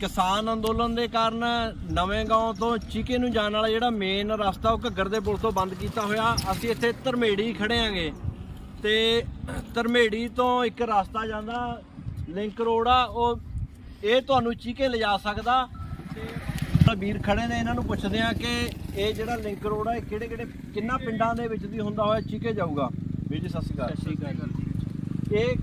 ਕਿਸਾਨ ਅੰਦੋਲਨ ਦੇ ਕਾਰਨ ਨਵੇਂ ਗਾਉਂ ਤੋਂ ਚੀਕੇ ਨੂੰ ਜਾਣ ਵਾਲਾ ਜਿਹੜਾ ਮੇਨ ਰਸਤਾ ਉਹ ਘੱਗਰ ਦੇ ਪੁਲ ਤੋਂ ਬੰਦ ਕੀਤਾ ਹੋਇਆ। ਅਸੀਂ ਇੱਥੇ ਧਰਮੇੜੀ ਖੜੇ ਆਂਗੇ ਤੇ ਧਰਮੇੜੀ ਤੋਂ ਇੱਕ ਰਸਤਾ ਜਾਂਦਾ ਲਿੰਕ ਰੋਡ ਆ ਉਹ ਇਹ ਤੁਹਾਨੂੰ ਚੀਕੇ ਲਿਜਾ ਸਕਦਾ। ਤੇ ਵੀਰ ਖੜੇ ਨੇ ਇਹਨਾਂ ਨੂੰ ਪੁੱਛਦੇ ਆ ਕਿ ਇਹ ਜਿਹੜਾ ਲਿੰਕ ਰੋਡ ਆ ਇਹ ਕਿਹੜੇ ਕਿਹੜੇ ਕਿੰਨਾ ਪਿੰਡਾਂ ਦੇ ਵਿੱਚ ਦੀ ਹੁੰਦਾ ਹੋਇਆ ਚੀਕੇ ਜਾਊਗਾ? ਵੀਰ ਜੀ ਸਤਿ ਸ਼੍ਰੀ ਅਕਾਲ। ਇਹ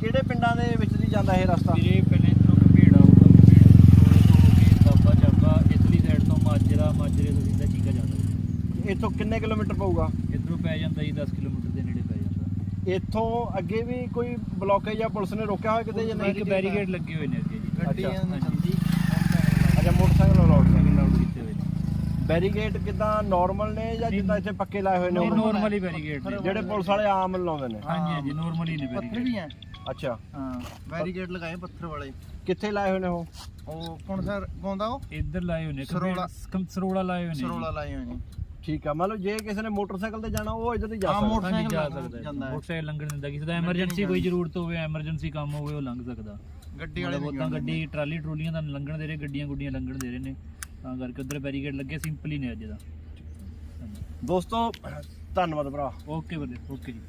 ਕਿਹੜੇ ਪਿੰਡਾਂ ਦੇ ਵਿੱਚ ਦੀ ਜਾਂਦਾ ਇਹ ਰਸਤਾ? ਵੀਰੇ ਪਹਿਲੇ ਇਧਰੋਂ ਕਪੇੜਾ ਹੋਊਗਾ ਕਪੇੜਾ ਤੋਂ ਹੋ ਕੇ ਬਾਬਾ ਚਾਬਾ ਇਧਰਲੀ ਸਾਈਡ ਤੋਂ ਮਾਜਰਾ ਮਾਜਰੇ ਤੋਂ ਸਿੱਧਾ ਚੀਕਾ ਜਾਂਦਾ ਇੱਥੋਂ ਕਿੰਨੇ ਕਿਲੋਮੀਟਰ ਪਊਗਾ? ਇਧਰੋਂ ਪੈ ਜਾਂਦਾ ਜੀ 10 ਕਿਲੋਮੀਟਰ ਦੇ ਨੇੜੇ ਪੈ ਜਾਂਦਾ। ਇੱਥੋਂ ਅੱਗੇ ਵੀ ਕੋਈ ਬਲੋਕੇਜ ਜਾਂ ਪੁਲਿਸ ਨੇ ਰੋਕਿਆ ਹੋਇਆ ਕਿਤੇ ਜਾਂ ਨਹੀਂ ਇੱਕ ਬੈਰੀਕੇਡ ਲੱਗੇ ਹੋਏ ਨੇ ਅੱਗੇ ਜੀ। ਗੱਡੀਆਂ ਅੱਛਾ, ਹਾਂਜੀ। ਅੱਛਾ ਮੋਟਰਸਾਈਕਲ ਅਲਾਉਡ ਨੇ ਸਾਈਕਲ ਲਾਉਡ ਕੀਤੇ ਹੋਏ ਨੇ। ਬੈਰੀਗੇਡ ਕਿਦਾਂ ਨਾਰਮਲ ਨੇ ਜਾਂ ਜਿੱਦਾਂ ਇੱਥੇ ਪੱਕੇ ਲਾਏ ਹੋਏ ਨੇ? ਨਹੀਂ ਉਹ? ਨਾਰਮਲੀ ਬੈਰੀਕੇਡ ਨੇ। ਜਿਹੜੇ ਪੁਲਿਸ ਵਾਲੇ ਆਮ ਲਾਉਂਦੇ ਨੇ। ਹਾਂਜੀ ਹਾਂਜੀ ਨਾਰਮਲੀ ਨੇ ਪੱਥਰ ਵੀ ਬੈਰੀਕੇਡ। ਹੈ। ਅੱਛਾ। ਹਾਂ ਬੈਰੀਕੇਡ ਲਗਾਏ ਪੱਥਰ ਵਾਲੇ। ਕਿੱਥੇ ਲਾਏ ਹੋਏ ਨੇ ਉਹ? ਉਹ ਕੌਣ ਸਰ ਪਾਉਂਦਾ ਉਹ? ਇੱਧਰ ਲਾਏ ਹੋਏ ਨੇ ਸਰੋਲਾ। ਕਮ ਸਰੋਲਾ ਲਾਏ ਹੋਏ ਨੇ। ਸਰੋਲਾ ਲਾਏ ਹੋਏ ਨੇ। ਠੀਕ ਆ। ਮੰਨ ਲਓ ਜੇ ਕਿਸੇ ਨੇ ਮੋਟਰਸਾਈਕਲ ਤੇ ਜਾਣਾ ਉਹ ਇੱਧਰ ਦੀ ਜਾ ਹਾਂ, ਸਕਦਾ। ਮੋਟਰ- ਹਾਂਜੀ ਜਾ ਮੋਟਰਸਾਈਕਲ ਸਕਦਾ। ਜਾਂਦਾ ਹੈ। ਹੈ। ਮੋਟਰਸਾਈਕਲ ਲੰਘਣ ਦਿੰਦਾ ਕਿਸੇ ਦਾ। ਐਮਰਜੈਂਸੀ ਕੋਈ ਜ਼ਰੂਰਤ ਹੋਵੇ ਐਮਰਜੈਂਸੀ ਕੰਮ ਹੋਵੇ ਉਹ ਲੰਘ ਸਕਦਾ। ਗੱਡੀ ਵਾਲੇ ਉਦਾਂ ਗੱਡੀ ਟਰਾਲੀ ਟਰੋਲੀਆਂ ਦਾ ਲੰਘਣ ਦੇ ਰਹੇ ਗੱਡੀਆਂ ਗੁੱਡੀਆਂ ਲੰਘਣ ਦੇ ਰਹੇ ਨੇ। ਤਾਂ ਕਰਕੇ ਉਧਰ ਬੈਰੀਕੇਡ ਲੱਗੇ ਸਿੰਪਲ ਹੀ ਨੇ ਅੱਜ ਦਾ। ਦੋਸਤੋ ਧੰਨਵਾਦ ਭਰਾ। ਓਕੇ ਬੰਦੇ ਓਕੇ ਜੀ।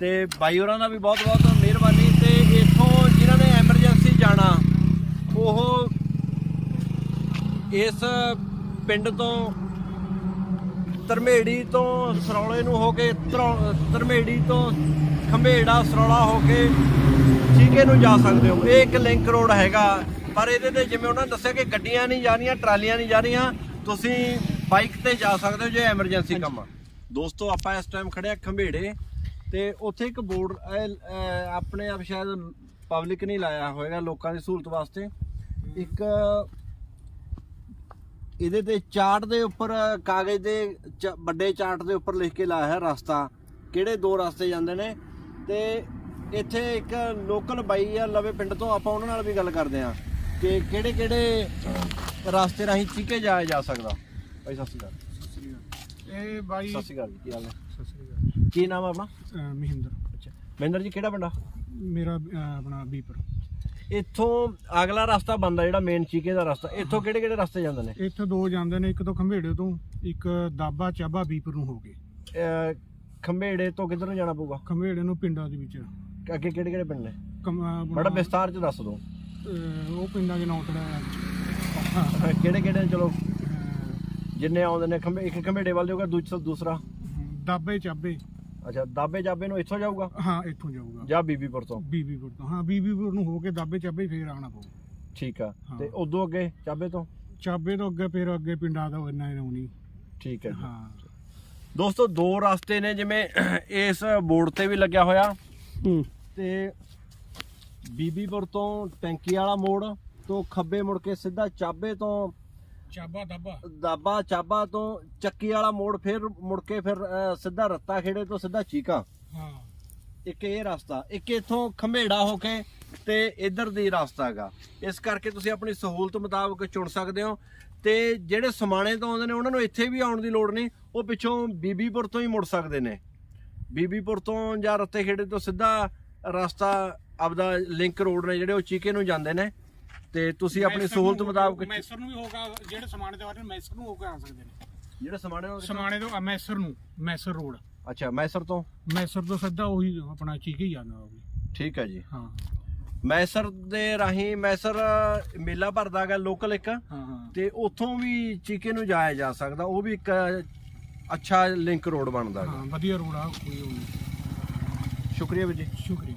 ਤੇ ਬਾਈ ਹੋਰਾਂ ਦਾ ਵੀ ਬਹੁਤ ਬਹੁਤ ਮਿਹਰਬਾਨੀ। ਤੇ ਇੱਥੋਂ ਜਿਨ੍ਹਾਂ ਨੇ ਐਮਰਜੈਂਸੀ ਜਾਣਾ ਉਹ ਇਸ ਪਿੰਡ ਤੋਂ ਧਰਮੇੜੀ ਤੋਂ ਸਰੌਲੇ ਨੂੰ ਹੋ ਕੇ ਧਰੌ- ਧਰਮੇੜੀ ਤੋਂ ਖੰਭੇੜਾ ਸਰੌਲਾ ਹੋ ਕੇ ਚੀਕੇ ਨੂੰ ਜਾ ਸਕਦੇ ਹੋ। ਇਹ ਇੱਕ ਲਿੰਕ ਰੋਡ ਹੈਗਾ, ਪਰ ਇਹਦੇ ਤੇ ਜਿਵੇਂ ਉਹਨਾਂ ਨੇ ਦੱਸਿਆ ਕਿ ਗੱਡੀਆਂ ਨਹੀਂ ਜਾ ਰਹੀਆਂ ਟਰਾਲੀਆਂ ਨਹੀਂ ਜਾ ਰਹੀਆਂ ਤੁਸੀਂ ਬਾਈਕ ਤੇ ਜਾ ਸਕਦੇ ਹੋ ਜੇ ਐਮਰਜੈਂਸੀ ਕੰਮ ਆ। ਦੋਸਤੋ, ਆਪਾਂ ਇਸ ਟਾਈਮ ਖੜੇ ਆ ਖੰਭੇੜੇ ਤੇ ਉੱਥੇ ਇੱਕ ਬੋਰਡ ਆਪਣੇ ਆਪ ਸ਼ਾਇਦ ਪਬਲਿਕ ਨਹੀਂ ਲਾਇਆ ਹੋਵੇਗਾ ਲੋਕਾਂ ਦੀ ਸਹੂਲਤ ਵਾਸਤੇ। ਇੱਕ ਇਹਦੇ ਤੇ ਚਾਰਟ ਦੇ ਉੱਪਰ ਕਾਗਜ਼ ਦੇ ਵੱਡੇ ਚਾਰਟ ਦੇ ਉੱਪਰ ਲਿਖ ਕੇ ਲਾਇਆ ਹੈ ਰਸਤਾ। ਕਿਹੜੇ ਦੋ ਰਸਤੇ ਜਾਂਦੇ ਨੇ? ਤੇ ਇੱਥੇ ਇੱਕ ਲੋਕਲ ਬਾਈ ਆ ਲਵੇ ਪਿੰਡ ਤੋਂ ਆਪਾਂ ਉਹਨਾਂ ਨਾਲ ਵੀ ਗੱਲ ਕਰਦੇ ਆ ਕਿ ਕਿਹੜੇ ਕਿਹੜੇ ਰਸਤੇ ਰਾਹੀਂ ਚੀਕੇ ਜਾਇਆ ਜਾ ਸਕਦਾ। ਬਾਈ ਸਤਿ ਸ਼੍ਰੀ ਅਕਾਲ। ਇਹ ਬਾਈ ਸਤਿ ਸ਼੍ਰੀ ਅਕਾਲ ਕੀ ਹਾਲ ਹੈ ਸਤਿ ਸ੍ਰੀ ਅਕਾਲ। ਕੀ ਨਾਮ ਹੈ ਆਪਣਾ? ਮਹਿੰਦਰ। ਅੱਛਾ। ਮਹਿੰਦਰ ਜੀ ਕਿਹੜਾ ਪਿੰਡ ਆ? ਮੇਰਾ ਆਪਣਾ ਬੀਪਰ। ਇੱਥੋਂ ਅਗਲਾ ਰਸਤਾ ਬੰਦਾ ਜਿਹੜਾ ਮੇਨ ਚੀਕੇ ਦਾ ਰਸਤਾ ਇੱਥੋਂ ਕਿਹੜੇ ਕਿਹੜੇ ਰਸਤੇ ਜਾਂਦੇ ਨੇ? ਇੱਥੇ ਦੋ ਜਾਂਦੇ ਨੇ ਇੱਕ ਤੋਂ ਖੰਭੇੜੇ ਤੋਂ ਇੱਕ ਦਾਬਾ ਚਾਬਾ ਬੀਪਰ ਨੂੰ ਹੋ ਗਏ। ਅਹ ਖੰਭੇੜੇ ਤੋਂ ਕਿੱਧਰ ਨੂੰ ਜਾਣਾ ਪਊਗਾ? ਖੰਭੇੜੇ ਨੂੰ ਪਿੰਡਾਂ ਦੇ ਵਿੱਚ। ਅੱਗੇ ਕਿਹੜੇ ਕਿਹੜੇ ਪਿੰਡ ਨੇ? ਕਮ- ਬੜਾ ਵਿਸਤਾਰ ਚ ਦੱਸ ਦਿਓ। ਅਹ ਉਹ ਪਿੰਡਾਂ ਦੇ ਨਾਂ ਤੜਾ ਕਿਹੜੇ ਕਿਹੜੇ ਚਲੋ ਜਿੰਨੇ ਆਉਂਦੇ ਨੇ ਖੰਭੇ ਇੱਕ ਖੰਭੇੜੇ ਵੱਲ ਜਾਊਗਾ ਦੂਜਾ ਦੂਸਰਾ। ਦਾਬੇ ਚਾਬੇ। ਅੱਛਾ ਦਾਬੇ ਜਾਬੇ ਨੂੰ ਇੱਥੋਂ ਜਾਊਗਾ? ਹਾਂ ਇੱਥੋਂ ਜਾਊਗਾ। ਜਾਂ ਬੀਬੀਪੁਰ ਤੋਂ? ਬੀਬੀਪੁਰ ਤੋਂ ਹਾਂ ਬੀਬੀਪੁਰ ਨੂੰ ਹੋ ਕੇ ਦਾਬੇ ਚਾਬੇ ਫੇਰ ਆਉਣਾ ਪਊ। ਠੀਕ ਆ ਹਾਂ। ਤੇ ਉਦੋਂ ਅੱਗੇ ਚਾਬੇ ਤੋਂ? ਚਾਬੇ ਤੋਂ ਅੱਗੇ ਫੇਰ ਅੱਗੇ ਪਿੰਡਾਂ ਦਾ ਇੰਨਾ ਹੀ ਨਹੀਂ। ਠੀਕ ਹੈ ਜੀ। ਹਾਂ। ਦੋਸਤੋ ਦੋ ਰਸਤੇ ਨੇ ਜਿਵੇਂ ਇਸ ਬੋਰਡ ਤੇ ਵੀ ਲੱਗਿਆ ਹੋਇਆ। ਤੇ ਬੀਬੀਪੁਰ ਤੋਂ ਟੈਂਕੀ ਵਾਲਾ ਮੋੜ ਤੋਂ ਖੱਬੇ ਮੁੜ ਕੇ ਸਿੱਧਾ ਚਾਬੇ ਤੋਂ ਚਾਬਾ ਦਾਬਾ। ਦਾਬਾ ਚਾਬਾ ਤੋਂ ਚੱਕੀ ਵਾਲਾ ਮੋੜ ਫਿਰ ਮੁੜ ਕੇ ਫਿਰ ਅਹ, ਸਿੱਧਾ ਰੱਤਾ ਖੇੜੇ ਤੋਂ ਸਿੱਧਾ ਚੀਕਾ। ਹਾਂ। ਇੱਕ ਇਹ ਰਸਤਾ ਇੱਕ ਇਥੋਂ ਖੰਭੇੜਾ ਹੋ ਕੇ ਤੇ ਇਧਰ ਦੀ ਰਸਤਾ ਹੈਗਾ। ਇਸ ਕਰਕੇ ਤੁਸੀਂ ਆਪਣੀ ਸਹੂਲਤ ਮੁਤਾਬਕ ਚੁਣ ਸਕਦੇ ਹੋ ਤੇ ਜਿਹੜੇ ਸਮਾਣੇ ਤੋਂ ਆਉਂਦੇ ਨੇ ਉਹਨਾਂ ਨੂੰ ਇੱਥੇ ਵੀ ਆਉਣ ਦੀ ਲੋੜ ਨਹੀਂ ਉਹ ਪਿੱਛੋਂ ਬੀਬੀਪੁਰ ਤੋਂ ਹੀ ਮੁੜ ਸਕਦੇ ਨੇ। ਬੀਬੀਪੁਰ ਤੋਂ ਜਾਂ ਰੱਤੇ ਖੇੜੇ ਤੋਂ ਸਿੱਧਾ ਰਸਤਾ ਆਪਦਾ ਲਿੰਕ ਰੋਡ ਨੇ ਜਿਹੜੇ ਉਹ ਚੀਕੇ ਨੂੰ ਜਾਂਦੇ ਨੇ। ਤੇ ਤੁਸੀਂ ਆਪਣੀ ਸਹੂਲਤ ਮੁਤਾਬਕ ਮੈਸਰ ਨੂੰ ਵੀ ਹੋਗਾ ਜਿਹੜੇ ਸਮਾਣੇ ਦੇ ਵਾਰੇ ਮੈਸਰ ਨੂੰ ਹੋ ਕੇ ਆ ਸਕਦੇ ਨੇ। ਜਿਹੜੇ ਸਮਾਣੇ ਸਮਾਣੇ ਤੋਂ ਮੈਸਰ ਨੂੰ ਮੈਸਰ ਰੋਡ। ਅੱਛਾ ਮੈਸਰ ਤੋਂ? ਮੈਸਰ ਤੋਂ ਸਿੱਧਾ ਉਹੀ ਆਪਣਾ ਚੀਕੇ ਹੀ ਜਾਣਾ ਉਹ ਵੀ। ਠੀਕ ਹੈ ਜੀ। ਹਾਂ। ਮੈਸਰ ਦੇ ਰਾਹੀਂ ਮੈਸਰ ਮੇਲਾ ਭਰਦਾ ਹੈਗਾ ਲੋਕਲ ਇੱਕ। ਹਾਂ ਹਾਂ। ਤੇ ਉੱਥੋਂ ਵੀ ਚੀਕੇ ਨੂੰ ਜਾਇਆ ਜਾ ਸਕਦਾ। ਉਹ ਵੀ ਇੱਕ ਅੱਛਾ ਲਿੰਕ ਰੋਡ ਬਣਦਾ ਹੈਗਾ। ਹਾਂ ਵਧੀਆ ਰੋਡ ਆ ਕੋਈ ਉਹ ਨਹੀਂ। ਸ਼ੁਕਰੀਆ ਵੀਰ ਜੀ। ਸ਼ੁਕਰੀਆ।